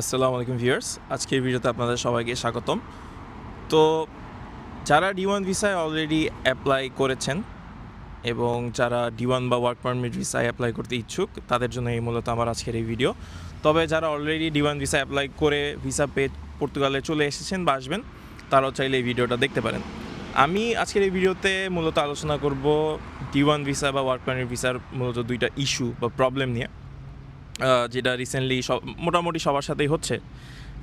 আসসালামু আলাইকুম ভিউয়ার্স। আজকের ভিডিওতে আপনাদের সবাইকে স্বাগতম। তো যারা ডি ওয়ান ভিসায় অলরেডি অ্যাপ্লাই করেছেন এবং যারা ডি ওয়ান বা ওয়ার্ক পারমিট ভিসায় অ্যাপ্লাই করতে ইচ্ছুক, তাদের জন্য এই মূলত আমার আজকের এই ভিডিও তবে যারা already D one visa apply করে ভিসা পেয়ে পর্তুগালে চলে এসেছেন বা আসবেন, তারাও চাইলে এই ভিডিওটা দেখতে পারেন। আমি আজকের এই ভিডিওতে মূলত আলোচনা করব ডি ওয়ান ভিসা বা ওয়ার্ক পারমিট ভিসার মূলত দুইটা ইস্যু বা প্রবলেম নিয়ে। যেটা রিসেন্টলি সব মোটামুটি সবার সাথেই হচ্ছে।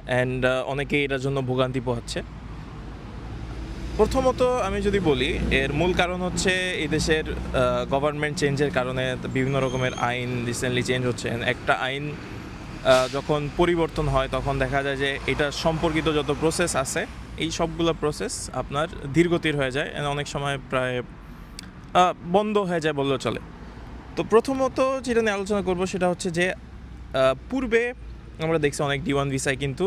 অ্যান্ড অনেকেই এটার জন্য ভোগান্তি পোহাচ্ছে। প্রথমত আমি যদি বলি, এর মূল কারণ হচ্ছে এই দেশের গভর্নমেন্ট চেঞ্জের কারণে বিভিন্ন রকমের আইন রিসেন্টলি চেঞ্জ হচ্ছে। একটা আইন যখন পরিবর্তন হয়, তখন দেখা যায় যে এটা সম্পর্কিত যত প্রসেস আছে, এই সবগুলো প্রসেস আপনার ধীরগতির হয়ে যায়। অনেক সময় প্রায় বন্ধ হয়ে যায় বললেও চলে। তো প্রথমত যেটা নিয়ে আলোচনা করব, সেটা হচ্ছে যে পূর্বে আমরা দেখছি অনেক ডি ওয়ান ভিসায় কিন্তু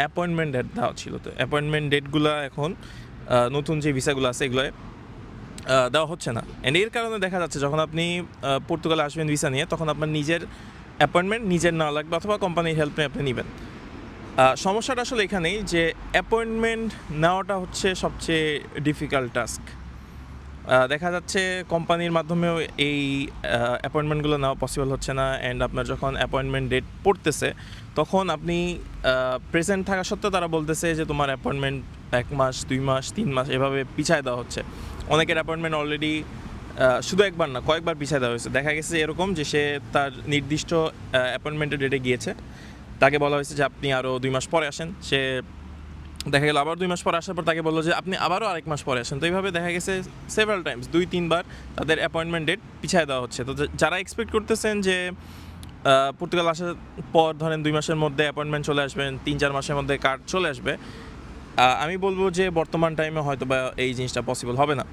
অ্যাপয়েন্টমেন্ট ডেট দেওয়া ছিল তো। অ্যাপয়েন্টমেন্ট ডেটগুলো এখন নতুন যে ভিসাগুলো আছে এগুলো দেওয়া হচ্ছে না। এন্ড এর কারণে দেখা যাচ্ছে যখন আপনি পর্তুগালে আসবেন ভিসা নিয়ে, তখন আপনার নিজের অ্যাপয়েন্টমেন্ট নিজের না লাগবে অথবা কোম্পানির হেল্প নিয়ে আপনি নেবেন। সমস্যাটা আসলে এখানেই যে অ্যাপয়েন্টমেন্ট নেওয়াটা হচ্ছে সবচেয়ে ডিফিকাল্ট টাস্ক দেখা যাচ্ছে কোম্পানির মাধ্যমেও এই অ্যাপয়েন্টমেন্টগুলো নেওয়া পসিবল হচ্ছে না অ্যান্ড আপনার যখন অ্যাপয়েন্টমেন্ট ডেট পড়তেছে, তখন আপনি প্রেজেন্ট থাকা সত্ত্বেও তারা বলতেছে যে তোমার অ্যাপয়েন্টমেন্ট এক মাস, দুই মাস, তিন মাস এভাবে পিছায় দেওয়া হচ্ছে। অনেকের অ্যাপয়েন্টমেন্ট অলরেডি শুধু একবার না, কয়েকবার পিছায় দেওয়া হয়েছে। দেখা গেছে এরকম যে সে তার নির্দিষ্ট অ্যাপয়েন্টমেন্টের ডেটে গিয়েছে। তাকে বলা হয়েছে যে আপনি আরও দুই মাস পরে আসেন। সে দেখা গেল আবার দুই মাস পর আসার পর তাকে বলল যে আপনি আবারও আরেক মাস পরে আসেন। তো এইভাবে দেখা গেছে সেভারাল টাইমস দুই, তিনবার তাদের অ্যাপয়েন্টমেন্ট ডেট পিছিয়ে দেওয়া হচ্ছে। তো যারা এক্সপেক্ট করতেছেন যে পর্তুগাল আসার পর ধরেন দুই মাসের মধ্যে অ্যাপয়েন্টমেন্ট চলে আসবেন তিন, চার মাসের মধ্যে কার্ড চলে আসবে আমি বলব যে বর্তমান টাইমে হয়তো বা এই জিনিসটা পসিবল হবে না।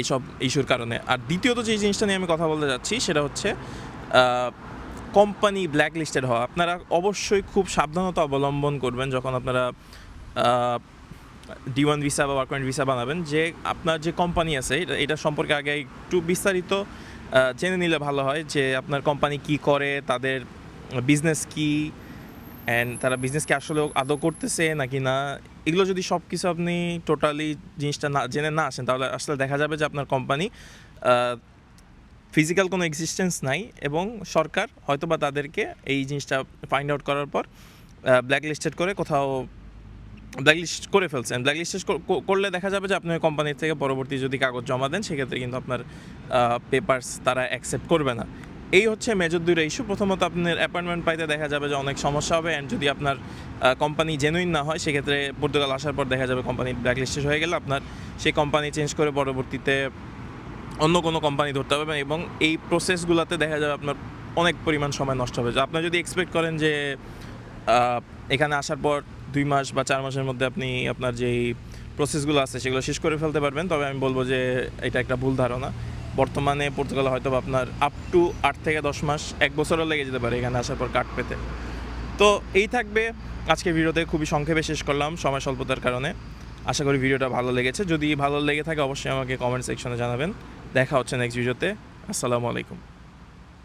এইসব ইস্যুর কারণে। আর দ্বিতীয়ত যে জিনিসটা নিয়ে আমি কথা বলতে যাচ্ছি সেটা হচ্ছে কোম্পানি ব্ল্যাক লিস্টেড হওয়া, আপনারা অবশ্যই খুব সাবধানতা অবলম্বন করবেন যখন আপনারা ডি ওয়ান ভিসা বা ওয়ার্ক ভিসা বানাবেন, যে আপনার যে কোম্পানি আছে, এটা সম্পর্কে আগে একটু বিস্তারিত জেনে নিলে ভালো হয় যে আপনার কোম্পানি কি করে, তাদের বিজনেস কি অ্যান্ড তারা বিজনেসকে আসলে আদৌ করতেছে নাকি না, এগুলো যদি সব কিছু আপনি টোটালি জিনিসটা না, জেনে না আসেন, তাহলে আসলে দেখা যাবে যে আপনার কোম্পানি ফিজিক্যাল কোনো এক্সিস্টেন্স নাই এবং সরকার হয়তোবা তাদেরকে এই জিনিসটা ফাইন্ড আউট করার পর ব্ল্যাক লিস্টেড করে কোথাও ব্ল্যাক লিস্ট করে ফেলছেন ব্ল্যাক লিস্টেড করলে দেখা যাবে যে আপনি কোম্পানির থেকে পরবর্তী যদি কাগজ জমা দেন, সেক্ষেত্রে কিন্তু আপনার পেপার্স তারা অ্যাকসেপ্ট করবে না। এই হচ্ছে মেজর দুইটা ইস্যু প্রথমত আপনার অ্যাপয়েন্টমেন্ট পাইতে দেখা যাবে যে অনেক সমস্যা হবে অ্যান্ড যদি আপনার কোম্পানি জেনুইন না হয়, সেক্ষেত্রে পর্তুগাল আসার পর দেখা যাবে কোম্পানি ব্ল্যাক লিস্টেড হয়ে গেলে আপনার সেই কোম্পানি চেঞ্জ করে পরবর্তীতে অন্য কোনো কোম্পানি ধরতে হবে এবং এই প্রসেসগুলোতে দেখা যাবে আপনার অনেক পরিমাণ সময় নষ্ট হবে। আপনি যদি এক্সপেক্ট করেন যে এখানে আসার পর দুই মাস বা চার মাসের মধ্যে আপনি আপনার যেই প্রসেসগুলো আছে সেগুলো শেষ করে ফেলতে পারবেন। তবে আমি বলব যে, এটা একটা ভুল ধারণা। বর্তমানে পর্তুগালে হয়তো আপনার আপ টু আট থেকে দশ মাস এক বছরও লেগে যেতে পারে এখানে আসার পর কার্ড পেতে। তো এই থাকবে। আজকে ভিডিওতে খুবই সংক্ষেপে শেষ করলাম সময় স্বল্পতার কারণে। আশা করি ভিডিওটা ভালো লেগেছে। যদি ভালো লেগে থাকে অবশ্যই আমাকে কমেন্ট সেকশনে জানাবেন। দেখা হচ্ছে নেক্সট ভিডিওতে আসসালামু আলাইকুম।